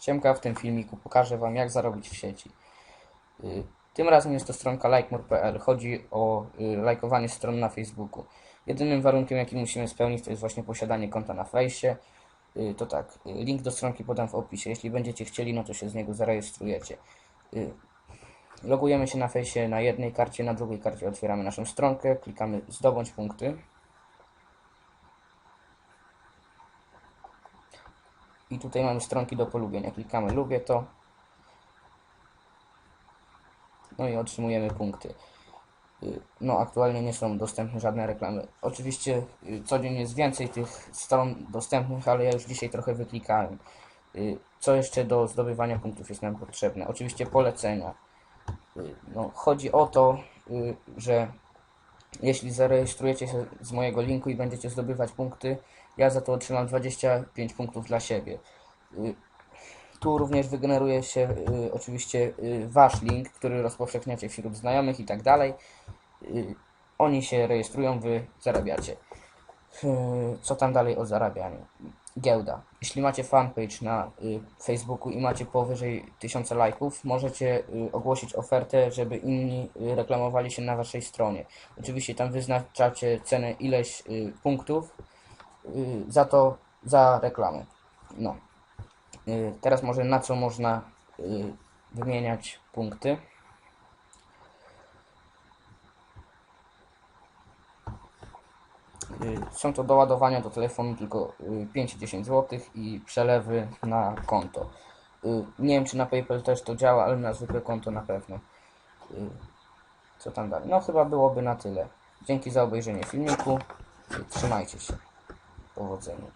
Siemka, w tym filmiku pokażę Wam jak zarobić w sieci. Y, Tym razem jest to stronka likemore.pl. Chodzi o y, lajkowanie stron na Facebooku. Jedynym warunkiem jaki musimy spełnić to jest właśnie posiadanie konta na fejsie. Y, To tak, link do stronki podam w opisie. Jeśli będziecie chcieli, no to się z niego zarejestrujecie. Logujemy się na fejsie na jednej karcie, na drugiej karcie otwieramy naszą stronkę, klikamy zdobądź punkty. I tutaj mamy stronki do polubienia. Klikamy lubię to. No i otrzymujemy punkty. Y, No, aktualnie nie są dostępne żadne reklamy. Oczywiście y, codziennie jest więcej tych stron dostępnych, ale ja już dzisiaj trochę wyklikałem. Y, Co jeszcze do zdobywania punktów jest nam potrzebne? Oczywiście polecenia. No, chodzi o to, że jeśli zarejestrujecie się z mojego linku i będziecie zdobywać punkty, ja za to otrzymam 25 punktów dla siebie. Y, Tu również wygeneruje się y, oczywiście y, wasz link, który rozpowszechniacie wśród znajomych i tak dalej. Oni się rejestrują, wy zarabiacie. Co tam dalej o zarabianiu? Giełda. Jeśli macie fanpage na y, Facebooku i macie powyżej 1000 lajków, możecie y, ogłosić ofertę, żeby inni y, reklamowali się na waszej stronie. Oczywiście tam wyznaczacie cenę ileś y, punktów y, za to, za reklamę. No. Y, Teraz może na co można y, wymieniać punkty. Są to doładowania do telefonu tylko y, 5-10 zł i przelewy na konto. Y, Nie wiem czy na PayPal też to działa, ale na zwykłe konto na pewno. Y, Co tam dalej? No chyba byłoby na tyle. Dzięki za obejrzenie filmiku. Y, Trzymajcie się. Powodzenia.